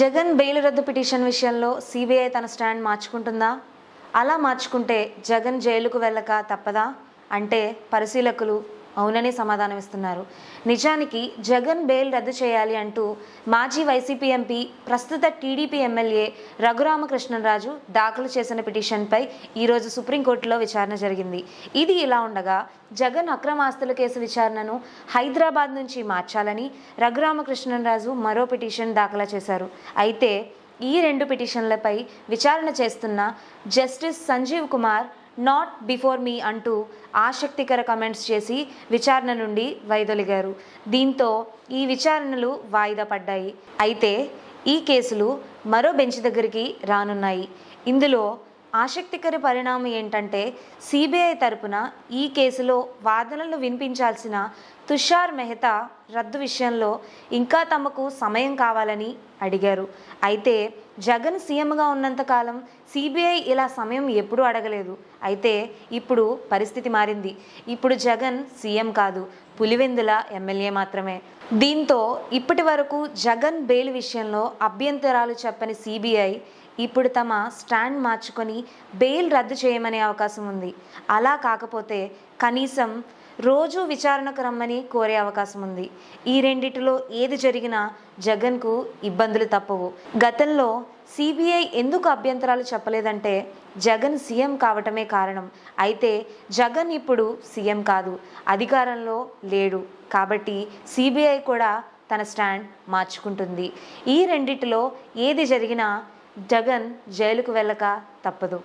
Jagan bail రద్దు petition విషయంలో CBI తన స్టాండ్ మార్చుకుంటుందా? అలా మార్చుకుంటే జగన్ జైలుకు వెళ్ళక తప్పదా? అంటే పరిశీలకులు అవునని సమాధానమిస్తున్నారు నిజానికి జగన్ బెయిల్ రద్దు చేయాలి అంటూ మాజీ వైసీపీ ఎంపీ ప్రస్తుత టీడీపీ ఎమ్మెల్యే రఘురామకృష్ణరాజు దాఖలు చేసిన పిటిషన్పై ఈరోజు సుప్రీంకోర్టులో విచారణ జరిగింది. ఇది ఇలా ఉండగా జగన్ అక్రమాస్తుల కేసు విచారణను హైదరాబాద్ నుంచి మార్చాలని రఘురామకృష్ణరాజు మరో పిటిషన్ దాఖలు చేశారు. అయితే ఈ రెండు పిటిషన్లపై విచారణ చేస్తున్న justice Sanjeev Kumar not before me అంటూ ఆసక్తికర కమెంట్స్ చేసి విచారణ నుండి వైదొలిగారు. దీంతో ఈ విచారణలు వాయిదా పడ్డాయి. అయితే ఈ కేసులు మరో బెంచ్ దగ్గరికి రానున్నాయి. ఇందులో ఆసక్తికర పరిణామం ఏంటంటే సిబిఐ తరపున ఈ కేసులో వాదనలు వినిపించాల్సిన తుషార్ మెహతా రద్దు విషయంలో ఇంకా తమకు సమయం కావాలని అడిగారు. అయితే జగన్ సీఎంగా ఉన్నంతకాలం సిబిఐ ఇలా సమయం ఎప్పుడూ అడగలేదు. అయితే ఇప్పుడు పరిస్థితి మారింది. ఇప్పుడు జగన్ సీఎం కాదు పులివెందుల ఎమ్మెల్యే మాత్రమే. దీంతో ఇప్పటి వరకు జగన్ బెయిల్ విషయంలో అభ్యంతరాలు చెప్పని సిబిఐ ఇప్పుడు తమ స్టాండ్ మార్చుకొని బెయిల్ రద్దు చేయమనే అవకాశం ఉంది. అలా కాకపోతే కనీసం రోజు విచారణకు రమ్మని కోరే అవకాశం ఉంది. ఈ రెండిటిలో ఏది జరిగినా జగన్కు ఇబ్బందులు తప్పవు. గతంలో సిబిఐ ఎందుకు అభ్యంతరాలు చెప్పలేదంటే జగన్ సీఎం కావటమే కారణం. అయితే జగన్ ఇప్పుడు సీఎం కాదు. అధికారంలో లేడు. కాబట్టి సిబిఐ కూడా తన స్టాండ్ మార్చుకుంటుంది. ఈ రెండిటిలో ఏది జరిగినా జగన్ జైలుకు వెళ్ళక తప్పదు.